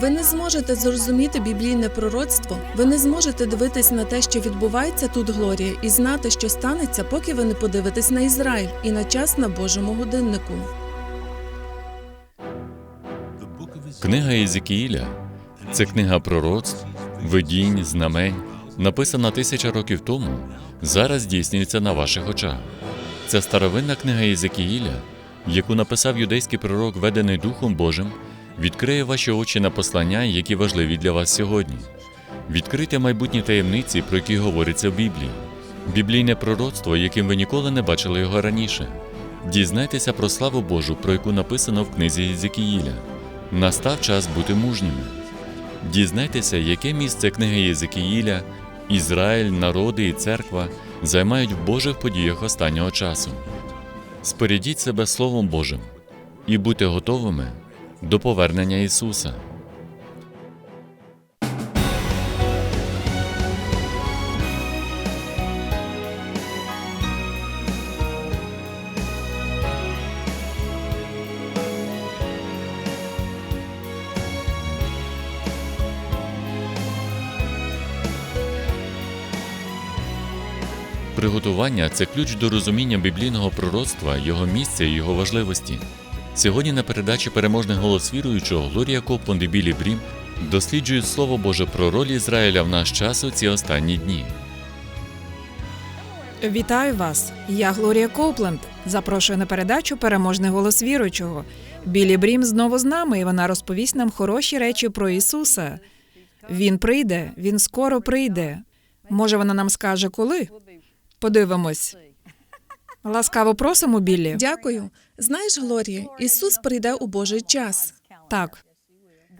Ви не зможете зрозуміти біблійне пророцтво, ви не зможете дивитись на те, що відбувається тут Глорія, і знати, що станеться, поки ви не подивитесь на Ізраїль і на час на Божому годиннику. Книга Єзекіїля це книга пророцтв, видінь, знамень, написана тисяча років тому, зараз здійснюється на ваших очах. Це старовинна книга Єзекіїля, яку написав юдейський пророк, ведений Духом Божим, відкриє ваші очі на послання, які важливі для вас сьогодні. Відкрийте майбутні таємниці, про які говориться в Біблії, біблійне пророцтво, яким ви ніколи не бачили його раніше. Дізнайтеся про славу Божу, про яку написано в книзі Єзекіїля. Настав час бути мужніми. Дізнайтеся, яке місце книги Єзекіїля, Ізраїль, народи і церква займають в Божих подіях останнього часу. Спорядіть себе Словом Божим і будьте готовими до повернення Ісуса. Приготування це ключ до розуміння біблійного пророцтва, його місця і його важливості. Сьогодні на передачі Переможний голос віруючого Глорія Копланд і Білі Брім досліджують Слово Боже про роль Ізраїля в наш час у ці останні дні. Вітаю вас! Я Глорія Коупленд. Запрошую на передачу Переможний голос віруючого. Білі Брім знову з нами, і вона розповість нам хороші речі про Ісуса. Він прийде, він скоро прийде. Може, вона нам скаже коли? Подивимось. Ласкаво просимо, Біллі. Дякую. Знаєш, Глорія, Ісус прийде у Божий час. Так.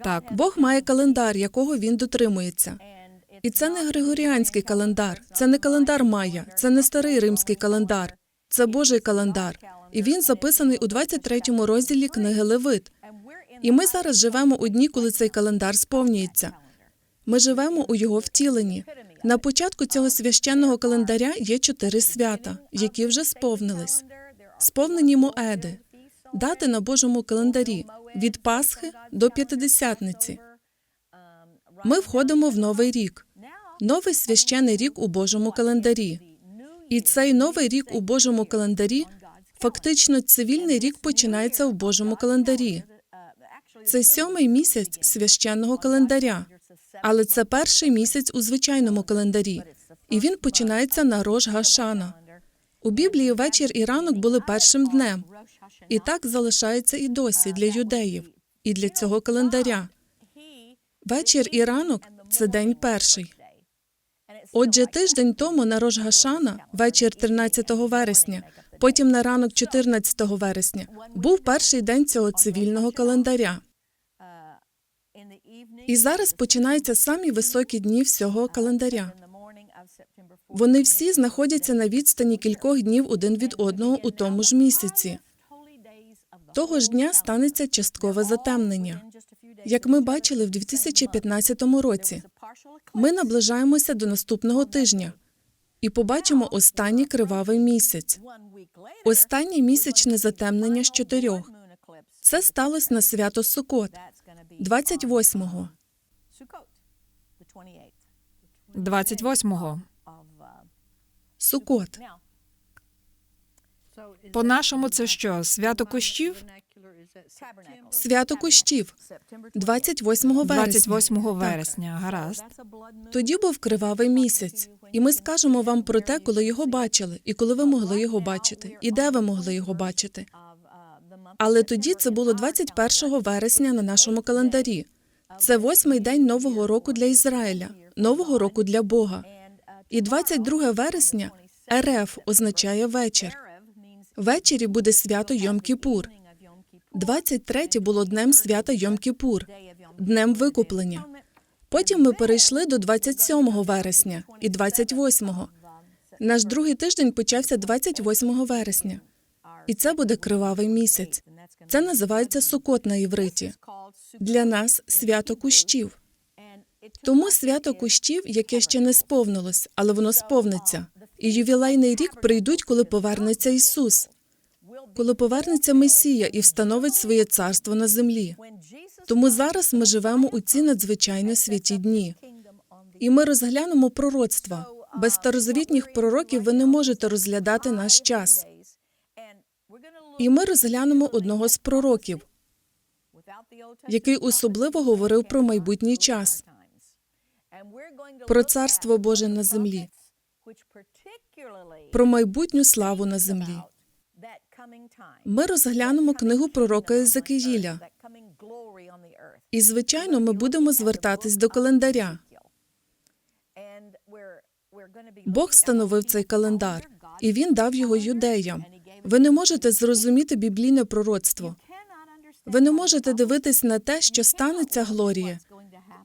Так. Бог має календар, якого він дотримується. І це не григоріанський календар, це не календар Майя, це не старий римський календар, це Божий календар. І він записаний у 23 розділі книги Левит. І ми зараз живемо у дні, коли цей календар сповнюється. Ми живемо у його втіленні. На початку цього священного календаря є чотири свята, які вже сповнились. Сповнені Моеди, дати на Божому календарі від Пасхи до П'ятидесятниці. Ми входимо в новий рік, новий священий рік у Божому календарі. І цей новий рік у Божому календарі фактично цивільний рік починається в Божому календарі. Це сьомий місяць священного календаря, але це перший місяць у звичайному календарі, і він починається на Рож Гашана. У Біблії вечір і ранок були першим днем, і так залишається і досі для юдеїв, і для цього календаря. Вечір і ранок це день перший. Отже, тиждень тому на Рож Гашана, вечір 13 вересня, потім на ранок 14 вересня, був перший день цього цивільного календаря. І зараз починаються самі високі дні всього календаря. Вони всі знаходяться на відстані кількох днів один від одного у тому ж місяці. Того ж дня станеться часткове затемнення. Як ми бачили в 2015 році, ми наближаємося до наступного тижня і побачимо останній кривавий місяць. Останнє місячне затемнення з чотирьох. Це сталося на свято Сукот, 28-го. 28-го. Сукот. По-нашому це що? Свято кущів? Свято кущів, 28 вересня. 28 Так. вересня. Гаразд. Тоді був кривавий місяць, і ми скажемо вам про те, коли його бачили, і коли ви могли його бачити, і де ви могли його бачити. Але тоді це було 21 вересня на нашому календарі. Це восьмий день нового року для Ізраїля, нового року для Бога. І 22 вересня РФ означає вечір. Ввечері буде свято Йом-Кіпур. 23 було днем свята Йом-Кіпур, днем викуплення. Потім ми перейшли до 27 вересня і 28-го. Наш другий тиждень почався 28 вересня. І це буде кривавий місяць. Це називається Сукот на івриті. Для нас свято кущів. Тому свято кущів, яке ще не сповнилось, але воно сповниться. І ювілейний рік прийдуть, коли повернеться Ісус, коли повернеться Месія і встановить своє царство на землі. Тому зараз ми живемо у ці надзвичайно святі дні. І ми розглянемо пророцтва. Без старозавітніх пророків ви не можете розглядати наш час. І ми розглянемо одного з пророків, який особливо говорив про майбутній час, про Царство Боже на землі, про майбутню славу на землі. Ми розглянемо книгу пророка Єзекиїля. І, звичайно, ми будемо звертатись до календаря. Бог встановив цей календар, і він дав його юдеям. Ви не можете зрозуміти біблійне пророцтво. Ви не можете дивитись на те, що станеться Глорія,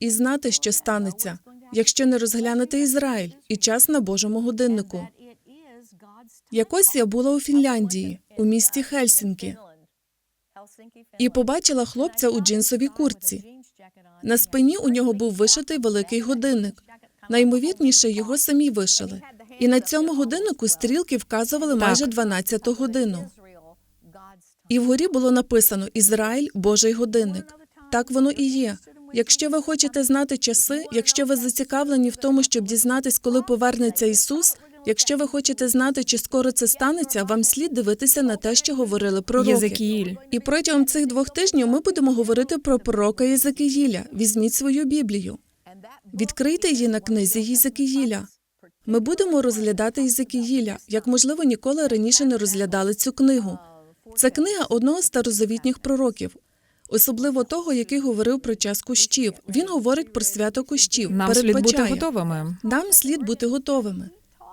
і знати, що станеться, якщо не розглянете Ізраїль і час на Божому годиннику. Якось я була у Фінляндії, у місті Хельсінкі, і побачила хлопця у джинсовій куртці. На спині у нього був вишитий великий годинник. Наймовірніше, його самі вишили. І на цьому годиннику стрілки вказували Так. майже 12 годину. І вгорі було написано Ізраїль Божий годинник. Так воно і є. Якщо ви хочете знати часи, якщо ви зацікавлені в тому, щоб дізнатись, коли повернеться Ісус, якщо ви хочете знати, чи скоро це станеться, вам слід дивитися на те, що говорили пророки. Єзекіїль. І протягом цих двох тижнів ми будемо говорити про пророка Єзекиїля. Візьміть свою Біблію. Відкрийте її на книзі Єзекиїля. Ми будемо розглядати Ізекіїля, як можливо ніколи раніше не розглядали цю книгу. Це книга одного з старозавітніх пророків, особливо того, який говорив про час кущів. Він говорить про свято кущів. Нам слід бути готовими. Нам слід бути готовими.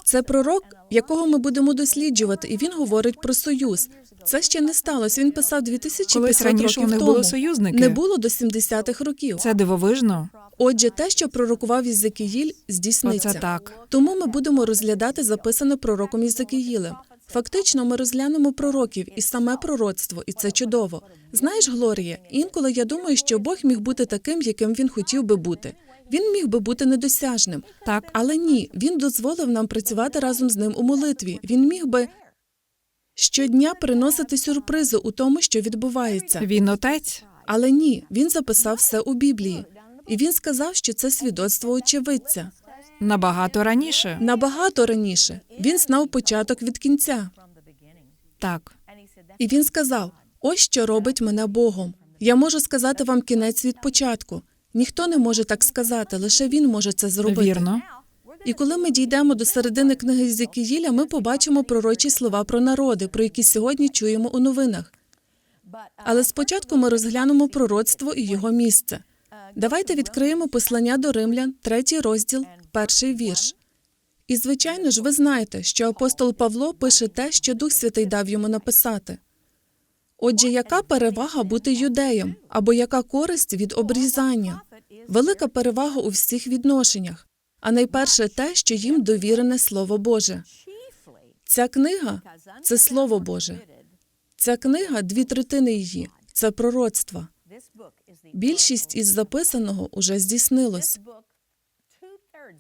Це пророк, якого ми будемо досліджувати, і він говорить про союз. Це ще не сталося. Він писав 2500 Колись раніше у років них тому. були союзники. Не було до 70-х років. Це дивовижно. Отже, те, що пророкував Ізекіїль, здійсниться. Оце так. Тому ми будемо розглядати записане пророком Єзекиїлем. Фактично, ми розглянемо пророків і саме пророцтво, і це чудово. Знаєш, Глорія, інколи я думаю, що Бог міг бути таким, яким він хотів би бути. Він міг би бути недосяжним. Так. Але ні, він дозволив нам працювати разом з ним у молитві. Він міг би щодня приносити сюрпризи у тому, що відбувається. Він отець. Але ні, він записав все у Біблії. І він сказав, що це свідоцтво очевидця. Набагато раніше. Набагато раніше він знав початок від кінця. Так. І він сказав: ось що робить мене Богом. Я можу сказати вам кінець від початку. Ніхто не може так сказати, лише він може це зробити. Вірно. І коли ми дійдемо до середини книги Зекіїля, ми побачимо пророчі слова про народи, про які сьогодні чуємо у новинах. Але спочатку ми розглянемо пророцтво і його місце. Давайте відкриємо послання до римлян, третій розділ, перший вірш. І звичайно ж, ви знаєте, що апостол Павло пише те, що Дух Святий дав йому написати. Отже, яка перевага бути юдеєм, або яка користь від обрізання? Велика перевага у всіх відношеннях, а найперше те, що їм довірене Слово Боже. Ця книга це Слово Боже. Ця книга дві третини її це пророцтва. Більшість із записаного уже здійснилось.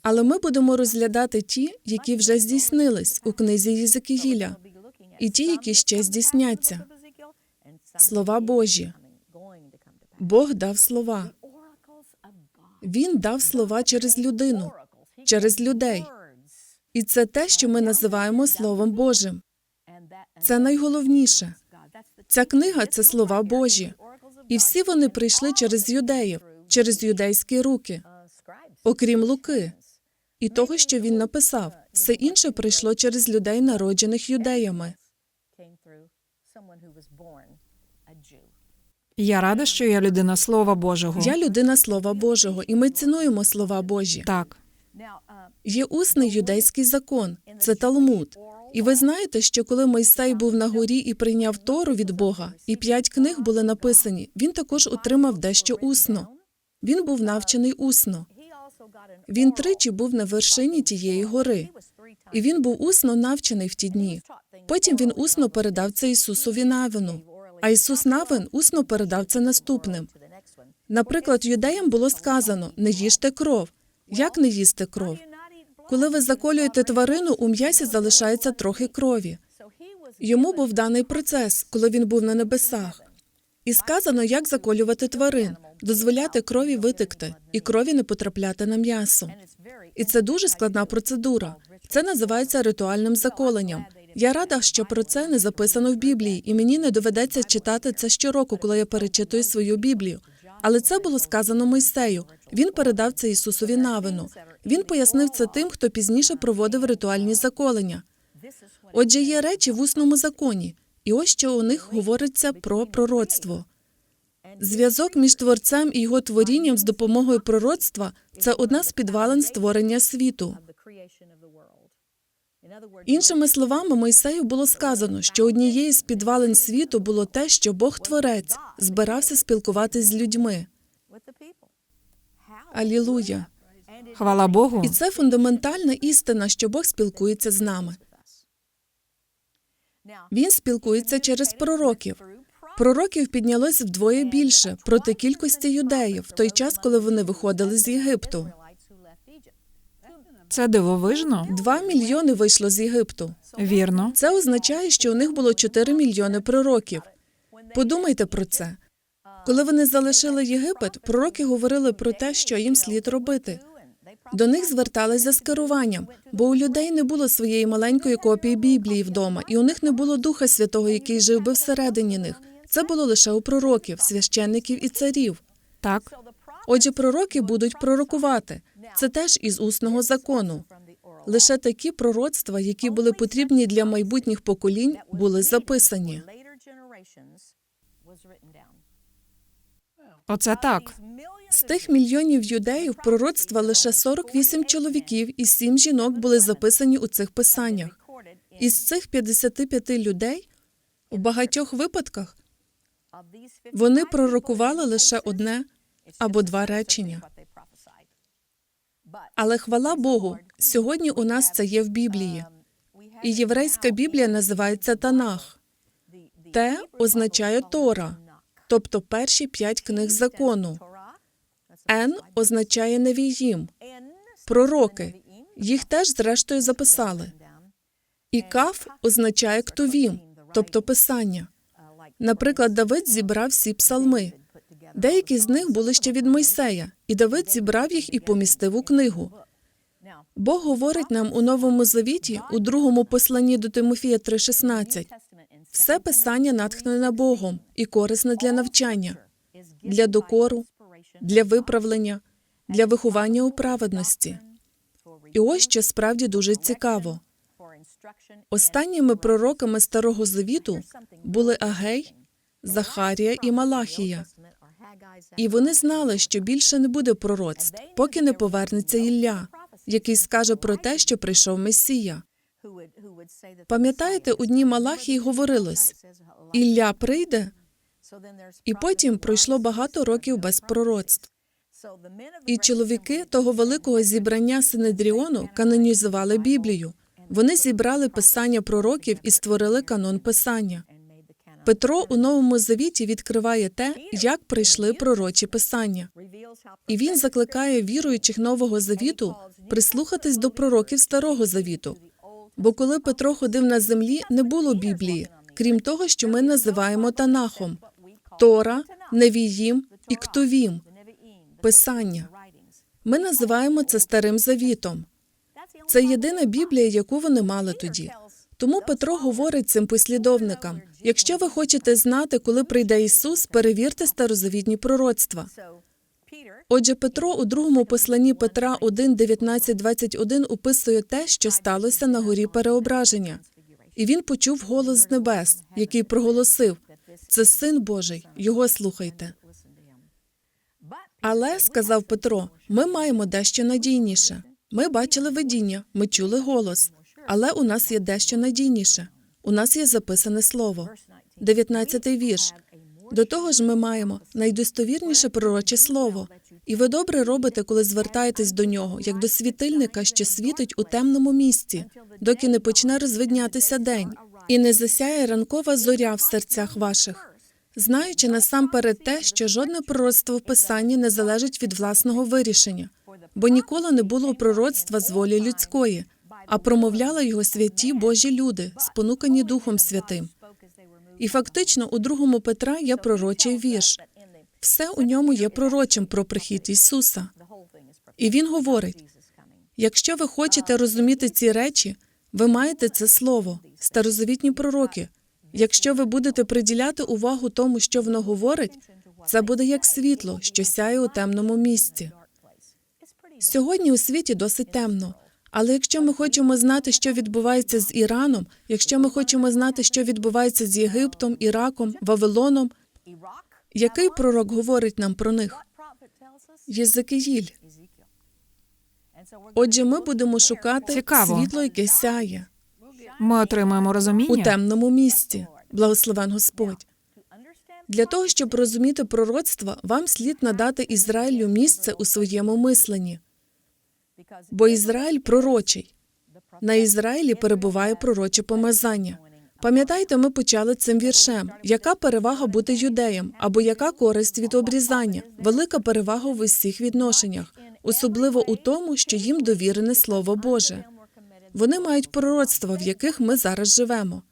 Але ми будемо розглядати ті, які вже здійснились у книзі Єзекиїля, і ті, які ще здійсняться. Слова Божі. Бог дав слова. Він дав слова через людину, через людей. І це те, що ми називаємо Словом Божим. Це найголовніше. Ця книга це слова Божі. І всі вони прийшли через юдеїв, через юдейські руки, окрім Луки, і того, що він написав. Все інше прийшло через людей, народжених юдеями. Я рада, що я людина Слова Божого. Я людина Слова Божого, і ми цінуємо слова Божі. Так. Є усний юдейський закон, це Талмуд. І ви знаєте, що коли Мойсей був на горі і прийняв Тору від Бога, і п'ять книг були написані, він також отримав дещо усно. Він був навчений усно. Він тричі був на вершині тієї гори, і він був усно навчений в ті дні. Потім він усно передав це Ісусові Навину, а Ісус Навин усно передав це наступним. Наприклад, юдеям було сказано: не їжте кров. Як не їсти кров? Коли ви заколюєте тварину, у м'ясі залишається трохи крові. Йому був даний процес, коли він був на небесах. І сказано, як заколювати тварин, дозволяти крові витекти і крові не потрапляти на м'ясо. І це дуже складна процедура. Це називається ритуальним заколенням. Я рада, що про це не записано в Біблії, і мені не доведеться читати це щороку, коли я перечитую свою Біблію. Але це було сказано Мойсею. Він передав це Ісусові навину. Він пояснив це тим, хто пізніше проводив ритуальні заколення. Отже, є речі в усному законі, і ось що у них говориться про пророцтво. Зв'язок між творцем і його творінням з допомогою пророцтва це одна з підвалин створення світу. Іншими словами, Мойсею було сказано, що однією з підвалин світу було те, що Бог Творець збирався спілкуватись з людьми. Алілуя! Хвала Богу. І це фундаментальна істина, що Бог спілкується з нами. Він спілкується через пророків. Пророків піднялось вдвоє більше проти кількості юдеїв в той час, коли вони виходили з Єгипту. Це дивовижно. Два мільйони вийшло з Єгипту. Вірно. Це означає, що у них було 4 мільйони пророків. Подумайте про це. Коли вони залишили Єгипет, пророки говорили про те, що їм слід робити. До них звертались за скеруванням, бо у людей не було своєї маленької копії Біблії вдома, і у них не було Духа Святого, який жив би всередині них. Це було лише у пророків, священників і царів. Так. Отже, пророки будуть пророкувати. Це теж із усного закону. Лише такі пророцтва, які були потрібні для майбутніх поколінь, були записані. Оце так. З тих мільйонів юдеїв пророцтва лише 48 чоловіків і 7 жінок були записані у цих писаннях. Із цих 55 людей у багатьох випадках вони пророкували лише одне або два речення. Але хвала Богу, сьогодні у нас це є в Біблії. І єврейська Біблія називається Танах. Те означає Тора, тобто перші п'ять книг закону. Н означає Невіїм, пророки. Їх теж зрештою записали. І Каф означає Ктувім, тобто писання. Наприклад, Давид зібрав всі псалми. Деякі з них були ще від Мойсея, і Давид зібрав їх і помістив у книгу. Бог говорить нам у Новому Завіті, у другому посланні до Тимофія 3,16. Все писання натхнене Богом і корисне для навчання, для докору, для виправлення, для виховання у праведності. І ось що справді дуже цікаво. Останніми пророками Старого Завіту були Агей, Захарія і Малахія. І вони знали, що більше не буде пророцтв, поки не повернеться Ілля, який скаже про те, що прийшов Месія. Пам'ятаєте, у дні Малахії говорилось Ілля прийде, і потім пройшло багато років без пророцтв. І чоловіки того великого зібрання Синедріону канонізували Біблію. Вони зібрали писання пророків і створили канон писання. Петро у новому завіті відкриває те, як прийшли пророчі писання. І він закликає віруючих нового завіту прислухатись до пророків старого завіту. Бо коли Петро ходив на землі, не було Біблії, крім того, що ми називаємо Танахом Тора, Невіїм і Ктувім писання. Ми називаємо це старим завітом. Це єдина Біблія, яку вони мали тоді. Тому Петро говорить цим послідовникам: якщо ви хочете знати, коли прийде Ісус, перевірте старозавітні пророцтва. Отже, Петро у другому посланні Петра 1, 19, 21 описує те, що сталося на горі переображення. І він почув голос з небес, який проголосив: це син Божий, його слухайте. Але, сказав Петро, ми маємо дещо надійніше. Ми бачили видіння, ми чули голос, але у нас є дещо надійніше. У нас є записане слово. 19-й вірш. До того ж, ми маємо найдостовірніше пророче слово, і ви добре робите, коли звертаєтесь до нього, як до світильника, що світить у темному місці, доки не почне розвиднятися день, і не засяє ранкова зоря в серцях ваших, знаючи насамперед те, що жодне пророцтво в писанні не залежить від власного вирішення, бо ніколи не було пророцтва з волі людської, а промовляли його святі Божі люди, спонукані Духом Святим. І фактично у другому Петра є пророчий вірш. Все у ньому є пророчим про прихід Ісуса. І він говорить: якщо ви хочете розуміти ці речі, ви маєте це слово, старозавітні пророки. Якщо ви будете приділяти увагу тому, що воно говорить, це буде як світло, що сяє у темному місці. Сьогодні у світі досить темно. Але якщо ми хочемо знати, що відбувається з Іраном, якщо ми хочемо знати, що відбувається з Єгиптом, Іраком, Вавилоном, який пророк говорить нам про них? Єзекиїль. Отже, ми будемо шукати Цікаво. світло, яке сяє Ми отримуємо у темному місці. Благословен Господь. Для того, щоб розуміти пророцтва, вам слід надати Ізраїлю місце у своєму мисленні, бо Ізраїль пророчий. На Ізраїлі перебуває пророче помазання. Пам'ятаєте, ми почали цим віршем. Яка перевага бути юдеєм або яка користь від обрізання? Велика перевага в усіх відношеннях, особливо у тому, що їм довірене Слово Боже. Вони мають пророцтва, в яких ми зараз живемо.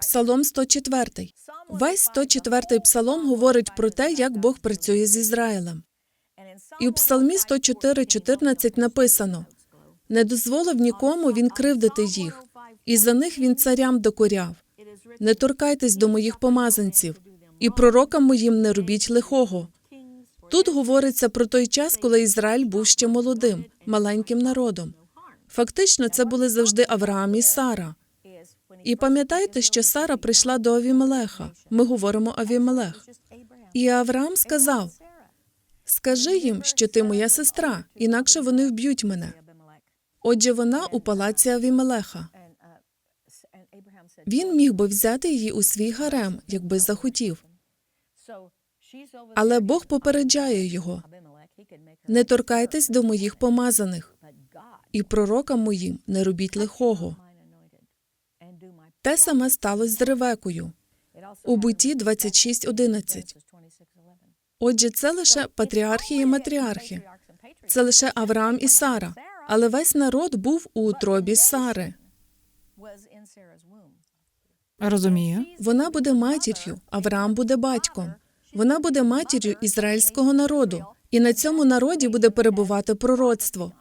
Псалом 104. Весь 104-й псалом говорить про те, як Бог працює з Ізраїлем. І у Псалмі 104.14 написано: не дозволив нікому він кривдити їх, і за них він царям докоряв. Не торкайтесь до моїх помазанців, і пророкам моїм не робіть лихого. Тут говориться про той час, коли Ізраїль був ще молодим, маленьким народом. Фактично, це були завжди Авраам і Сара. І пам'ятаєте, що Сара прийшла до Авімелеха. Ми говоримо Авімелех. І Авраам сказав: Скажи їм, що ти моя сестра, інакше вони вб'ють мене. Отже, вона у палаці Авімелеха. Він міг би взяти її у свій гарем, якби захотів. Але Бог попереджає його: не торкайтесь до моїх помазаних, і пророкам моїм не робіть лихого. Те саме сталося з Ревекою у буті 26.11. Отже, це лише патріархи і матріархи. Це лише Авраам і Сара, але весь народ був у утробі Сари. Розумію. Вона буде матір'ю, Авраам буде батьком. Вона буде матір'ю ізраїльського народу, і на цьому народі буде перебувати пророцтво.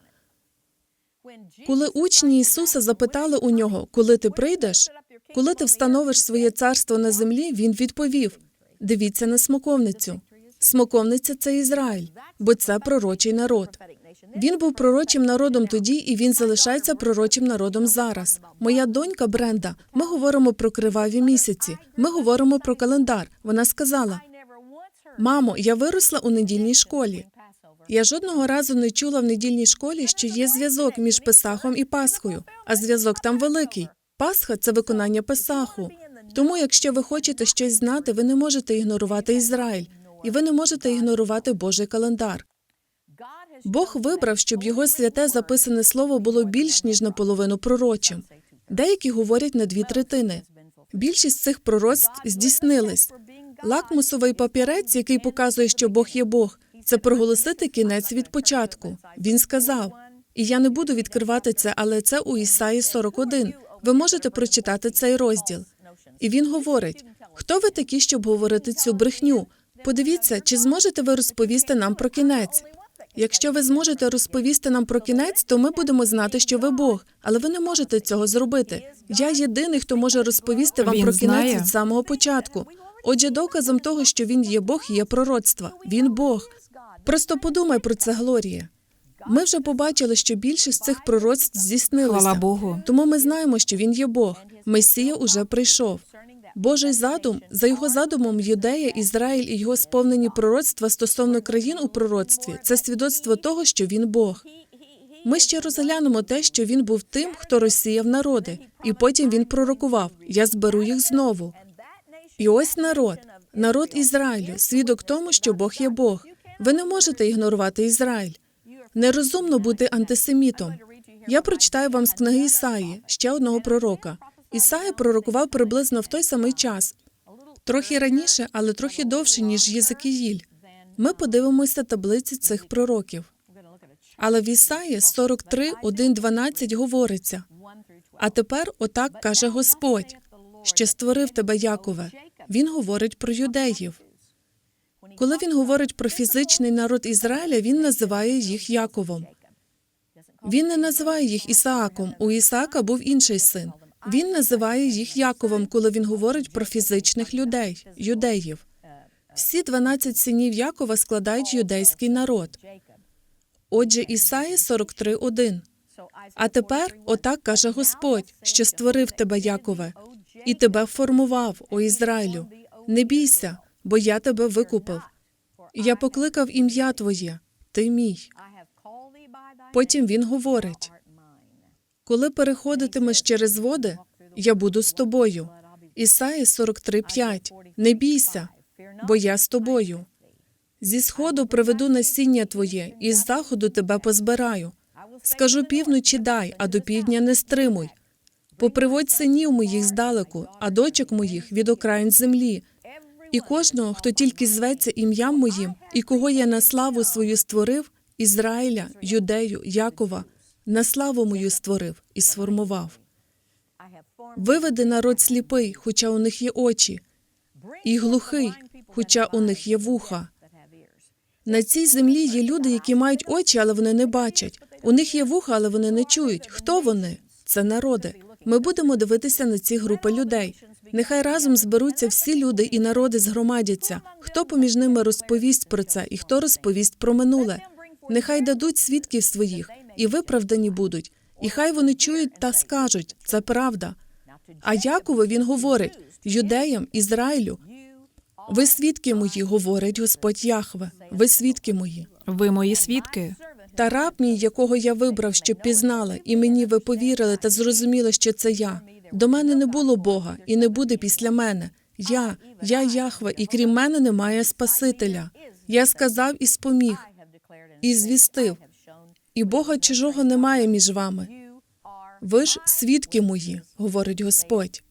Коли учні Ісуса запитали у нього, коли ти прийдеш, коли ти встановиш своє царство на землі, він відповів: дивіться на смоковницю. Смоковниця це Ізраїль, бо це пророчий народ. Він був пророчим народом тоді, і він залишається пророчим народом зараз. Моя донька Бренда. Ми говоримо про криваві місяці. Ми говоримо про календар. Вона сказала: Мамо, я виросла у недільній школі. Я жодного разу не чула в недільній школі, що є зв'язок між Песахом і Пасхою, а зв'язок там великий. Пасха це виконання Песаху. Тому, якщо ви хочете щось знати, ви не можете ігнорувати Ізраїль, і ви не можете ігнорувати Божий календар. Бог вибрав, щоб його святе записане слово було більш ніж наполовину пророчим. Деякі говорять на дві третини. Більшість цих пророцтв здійснились. Лакмусовий папірець, який показує, що Бог є Бог, це проголосити кінець від початку. Він сказав: і я не буду відкривати це, але це у Ісаї 41. Ви можете прочитати цей розділ. І він говорить: хто ви такі, щоб говорити цю брехню? Подивіться, чи зможете ви розповісти нам про кінець? Якщо ви зможете розповісти нам про кінець, то ми будемо знати, що ви Бог, але ви не можете цього зробити. Я єдиний, хто може розповісти вам Він про кінець знає. від самого початку. Отже, доказом того, що він є Бог, є пророцтва. Він Бог. Просто подумай про це, Глорія. Ми вже побачили, що більшість цих пророцтв здійснилися. Хвала Богу. Тому ми знаємо, що він є Бог. Месія уже прийшов. Божий задум за його задумом Юдея, Ізраїль і його сповнені пророцтва стосовно країн у пророцтві це свідоцтво того, що він Бог. Ми ще розглянемо те, що він був тим, хто розсіяв народи, і потім він пророкував: Я зберу їх знову. І ось народ, народ Ізраїлю, свідок тому, що Бог є Бог. Ви не можете ігнорувати Ізраїль. Нерозумно бути антисемітом. Я прочитаю вам з книги Ісаї, ще одного пророка. Ісая пророкував приблизно в той самий час, трохи раніше, але трохи довше, ніж Єзекіїль. Ми подивимося таблиці цих пророків. Але в Ісаї 43, 1, 12 говориться. А тепер отак каже Господь. що створив тебе Якове. Він говорить про юдеїв. Коли він говорить про фізичний народ Ізраїля, він називає їх Яковом. Він не називає їх Ісааком. У Ісаака був інший син. Він називає їх Яковом, коли він говорить про фізичних людей, юдеїв. Всі 12 синів Якова складають юдейський народ. Отже, Ісаї 43.1. А тепер отак каже Господь, що створив тебе, Якове, і тебе формував, о Ізраїлю. Не бійся, бо я тебе викупив. Я покликав ім'я Твоє, ти мій. Потім він говорить: коли переходитимеш через води, я буду з тобою. Ісаї 43.5. Не бійся, бо я з тобою. Зі сходу приведу насіння твоє, і з заходу тебе позбираю. Скажу півночі дай, а до півдня не стримуй. Поприводь синів моїх здалеку, а дочок моїх від окраїн землі. І кожного, хто тільки зветься ім'ям моїм, і кого я на славу свою створив, Ізраїля, Юдею, Якова, на славу мою створив і сформував. Виведи народ сліпий, хоча у них є очі, і глухий, хоча у них є вуха. На цій землі є люди, які мають очі, але вони не бачать. У них є вуха, але вони не чують. Хто вони? Це народи. Ми будемо дивитися на ці групи людей. Нехай разом зберуться всі люди і народи згромадяться. Хто поміж ними розповість про це, і хто розповість про минуле? Нехай дадуть свідків своїх, і виправдані будуть. І хай вони чують та скажуть це правда. А Якову він говорить юдеям, Ізраїлю. Ви свідки мої, говорить Господь Яхве. Ви свідки мої. Ви мої свідки. Та раб мій, якого я вибрав, щоб пізнали, і мені ви повірили та зрозуміли, що це я. До мене не було Бога, і не буде після мене. Я, я Яхве, і крім мене немає Спасителя. Я сказав і споміг, і звістив, і Бога чужого немає між вами. Ви ж свідки мої, говорить Господь,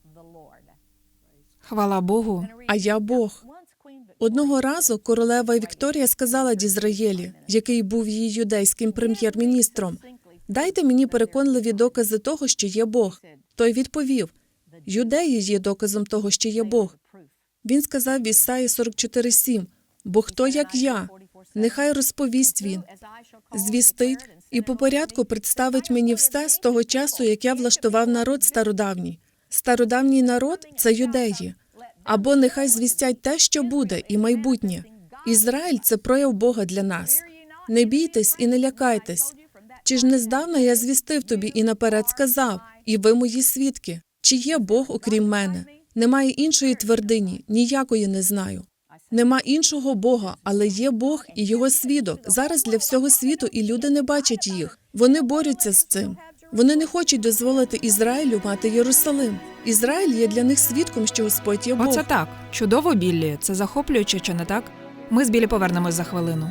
Хвала Богу. а я Бог. Одного разу королева Вікторія сказала Дізраєлі, який був її юдейським прем'єр-міністром, дайте мені переконливі докази того, що є Бог. Той відповів: Юдеї є доказом того, що є Бог. Він сказав в Ісаї 44.7, бо хто як я, нехай розповість він, звістить і по порядку представить мені все з того часу, як я влаштував народ стародавній. Стародавній народ це юдеї. Або нехай звістять те, що буде, і майбутнє. Ізраїль це прояв Бога для нас. Не бійтесь і не лякайтесь. Чи ж не здавна я звістив тобі і наперед сказав, і ви мої свідки? Чи є Бог окрім мене? Немає іншої твердині, ніякої не знаю. Нема іншого Бога, але є Бог і його свідок. Зараз для всього світу і люди не бачать їх. Вони борються з цим. Вони не хочуть дозволити Ізраїлю мати Єрусалим. Ізраїль є для них свідком, що Господь є Бог. Оце так. Чудово, Біллі. Це захоплююче, чи не так? Ми з білі повернемось за хвилину.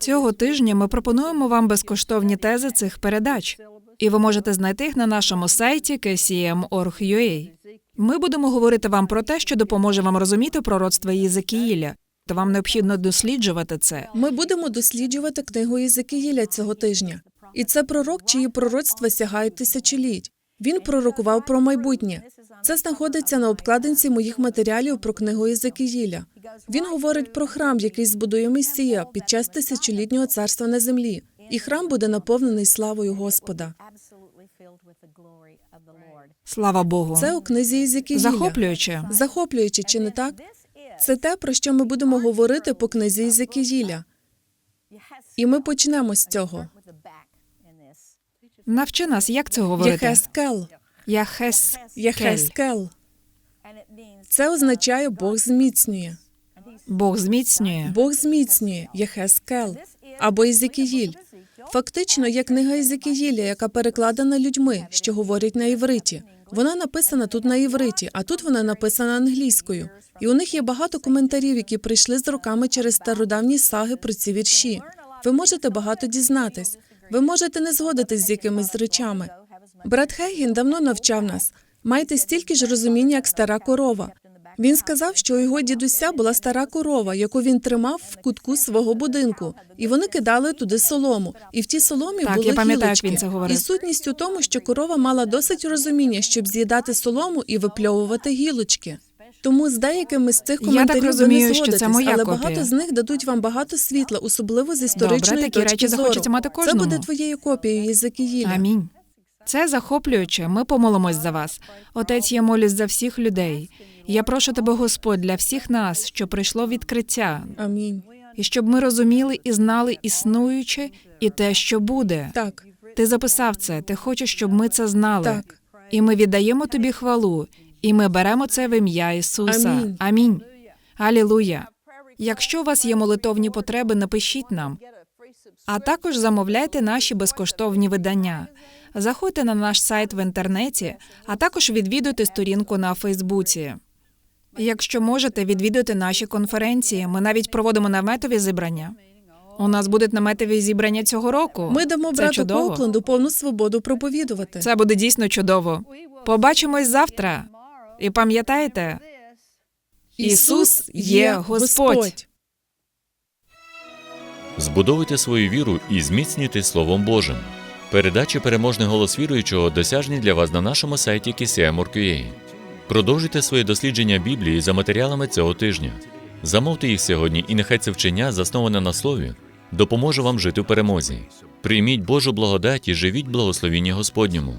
Цього тижня ми пропонуємо вам безкоштовні тези цих передач, і ви можете знайти їх на нашому сайті kcm.org.ua. Ми будемо говорити вам про те, що допоможе вам розуміти пророцтво Єзекіїля. То вам необхідно досліджувати це. Ми будемо досліджувати книгу Єзекіїля цього тижня. І це пророк, чиї пророцтва сягають тисячоліть. Він пророкував про майбутнє. Це знаходиться на обкладинці моїх матеріалів про книгу Єзекіїля. Він говорить про храм, який збудує Месія під час тисячолітнього царства на землі. І храм буде наповнений славою Господа. Слава Богу. Це у книзі Єзекіїля. захоплююче. Захоплююче, чи не так? Це те, про що ми будемо говорити по книзі Єзекіїля. І ми почнемо з цього. Навчи нас, як це говорити. Єхескел. Яхес. Єхескел. Це означає Бог зміцнює. Бог зміцнює. Бог зміцнює Єхескел або Єзекіїль. Фактично є книга Єзекіїля, яка перекладена людьми, що говорять на івриті. Вона написана тут на івриті, а тут вона написана англійською. І у них є багато коментарів, які прийшли з роками через стародавні саги про ці вірші. Ви можете багато дізнатись. Ви можете не згодитись з якимись речами. Брат Хейгін давно навчав нас. Майте стільки ж розуміння, як стара корова. Він сказав, що у його дідуся була стара корова, яку він тримав в кутку свого будинку, і вони кидали туди солому. І в тій соломі Так, були я пам'ятаю, як він це говорив. І сутність у тому, що корова мала досить розуміння, щоб з'їдати солому і випльовувати гілочки. Тому з деякими з цих Я коментарів так ви не що це моя але копія. багато з них дадуть вам багато світла, особливо з історичної такі точки речі зору. захочеться мати Це буде твоєю копією Єзекіїля. Амінь. Це захоплююче. Ми помолимось за вас. Отець, я молюсь за всіх людей. Я прошу тебе, Господь, для всіх нас, що прийшло відкриття, Амінь. і щоб ми розуміли і знали існуюче і те, що буде. Так, Ти записав це. Ти хочеш, щоб ми це знали. так. І ми віддаємо тобі хвалу, і ми беремо це в ім'я Ісуса. Амінь. Алілуя. Якщо у вас є молитовні потреби, напишіть нам. А також замовляйте наші безкоштовні видання. Заходьте на наш сайт в інтернеті, а також відвідуйте сторінку на Фейсбуці. Якщо можете, відвідуйте наші конференції. Ми навіть проводимо наметові зібрання. У нас будуть наметові зібрання цього року. Ми дамо Це брату чудово. Коупленду повну свободу проповідувати. Це буде дійсно чудово. Побачимось завтра. І пам'ятайте, Ісус є Господь. Збудовуйте свою віру і зміцнюйте Словом Божим. Передачі переможний голос віруючого досяжні для вас на нашому сайті KCM.org.ua. Продовжуйте своє дослідження Біблії за матеріалами цього тижня. Замовте їх сьогодні, і нехай це вчення, засноване на слові, допоможе вам жити в перемозі. Прийміть Божу благодать і живіть благословіння Господньому.